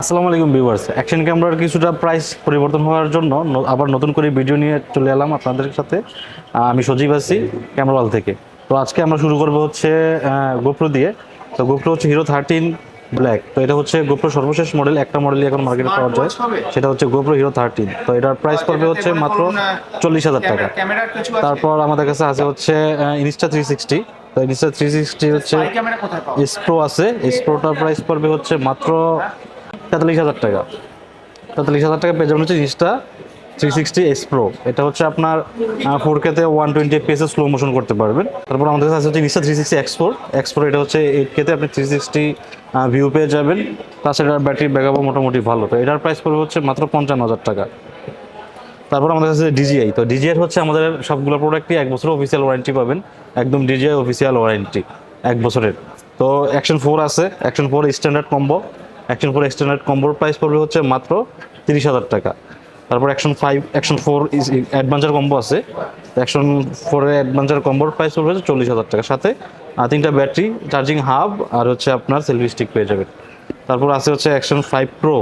আসসালামু আলাইকুম viewers action ক্যামেরার কিছুটা প্রাইস পরিবর্তন হওয়ার জন্য আবার নতুন করে ভিডিও নিয়ে চলে এলাম আপনাদের সাথে। আমি সজীব আছি ক্যামেরাওয়াল থেকে। তো আজকে আমরা শুরু করব হচ্ছে গোপ্রো দিয়ে। তো গোপ্রো হচ্ছে হিরো থার্টিন ব্ল্যাক তো এটা হচ্ছে গোপ্রো সর্বশেষ মডেল একটা মডেলই এখন মার্কেটে পাওয়া যায়। সেটা হচ্ছে গোপ্রো হিরো থার্টিন তো এটার প্রাইস পড়বে হচ্ছে মাত্র চল্লিশ হাজার টাকা। তারপর আমাদের কাছে আছে হচ্ছে ইনস্টা থ্রি সিক্সটি তো ইনস্টা থ্রি সিক্সটি হচ্ছে এসপ্রো আছে। স্প্রোটার প্রাইস পড়বে হচ্ছে মাত্র তেতাল্লিশ হাজার টাকা। তেতাল্লিশ হাজার টাকা পেয়ে যাবেন হচ্ছে জিনিসটা থ্রি সিক্সটি এসপ্রো এটা হচ্ছে আপনার ফোর কেতে ওয়ান টোয়েন্টি এফপিএসে স্লো মোশন করতে পারবেন। তারপর আমাদের কাছে হচ্ছে নিশা থ্রি সিক্সটি এক্সপোর এক্সপোর এটা হচ্ছে এইট কেতে আপনি থ্রি সিক্সটি ভিউ পেয়ে যাবেন। তাছাড়া ব্যাটারি ব্যাক ব্যাকআপও মোটামুটি ভালো। তো এটার প্রাইস পড়বে হচ্ছে মাত্র পঞ্চান্ন হাজার টাকা। তারপর আমাদের কাছে ডিজিআই তো ডিজিআই হচ্ছে আমাদের সবগুলো প্রোডাক্টই এক বছরের অফিসিয়াল ওয়ারেন্টি পাবেন। একদম ডিজিআই অফিসিয়াল ওয়ারেন্টি এক বছরের। তো অ্যাকশন ফোর আছে। Action four standard combo action four standard কম্বোর price পড়বে হচ্ছে মাত্র তিরিশ হাজার টাকা। তারপর action five action four adventure combo আছে। অ্যাকশন ফোরের অ্যাডভেঞ্চার কম্বোর প্রাইস পড়বে হচ্ছে চল্লিশ হাজার টাকা। সাথে তিনটা ব্যাটারি চার্জিং হাব আর হচ্ছে আপনার সেলফি স্টিক পেয়ে যাবেন। তারপর আছে হচ্ছে action five pro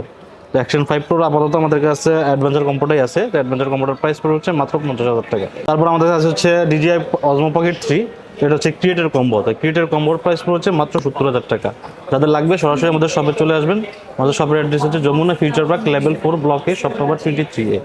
action five pro আপাতত আমাদের কাছে অ্যাডভেঞ্চার কম্পোটাই আছে। অ্যাডভেঞ্চার কম্পোটার প্রাইস পড়ে হচ্ছে মাত্র পঞ্চাশ হাজার টাকা। তারপর আমাদের কাছে হচ্ছে ডিজিআই অজমো পকেট থ্রি এটা হচ্ছে ক্রিয়েটের কম্বো তাই ক্রিয়েটের কম্বোর প্রাইস পড়ছে মাত্র সত্তর হাজার টাকা। যাদের লাগবে সরাসরি আমাদের শপে চলে আসবেন। আমাদের শপের অ্যাড্রেস হচ্ছে Jamuna future park level four ব্লকে shop number twenty three A